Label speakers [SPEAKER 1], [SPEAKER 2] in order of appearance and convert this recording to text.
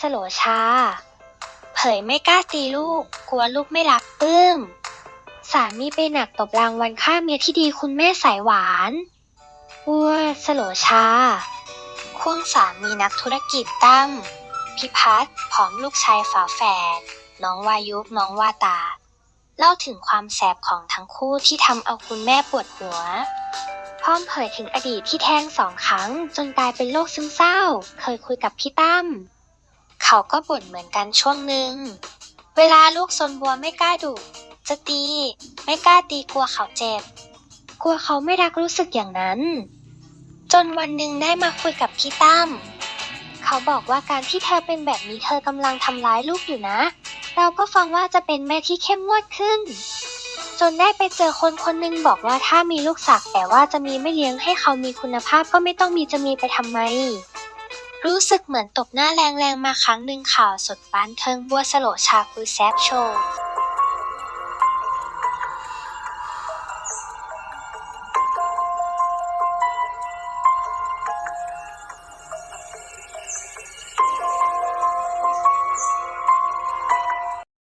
[SPEAKER 1] สโลชา เผยไม่กล้าตีลูก กลัวลูกไม่รักปลื้ม สามีไปหนักตบรางวันฆ่าเมียที่ดีคุณแม่สายหวานวัวสโลชาควงสามีนักธุรกิจตั้มพิพัฒน์พร้อมลูกชายฝาแฝดน้องวายุน้องวาตา เล่าถึงความแสบของทั้งคู่ที่ทำเอาคุณแม่ปวดหัว พร้อมเผยถึงอดีตที่แท้งสองครั้ง จนกลายเป็นโรคซึมเศร้า เคยคุยกับพี่ตั้ม เขาก็บ่นเหมือนกันช่วงหนึ่ง เวลาลูกซนบัวไม่กล้าดุจะตี ไม่กล้าตีกลัวเขาเจ็บ กลัวเขาไม่รักรู้สึกอย่างนั้น จนวันหนึ่งได้มาคุยกับพี่ตั้มเขาบอกว่าการที่เธอเป็นแบบนี้เธอกำลังทำร้ายลูกอยู่นะ เราก็ฟังว่าจะเป็นแม่ที่เข้มงวดขึ้น จนได้ไปเจอคนคนหนึงบอกว่าถ้ามีลูกสักแต่ว่าจะมีไม่เลี้ยงให้เขามีคุณภาพก็ไม่ต้องมีจะมีไปทำไม รู้สึกเหมือนตบหน้าแรงๆมาครั้งหนึ่งข่าวสดบ้านเทิงบัวสโลชาคุยแซบโชว์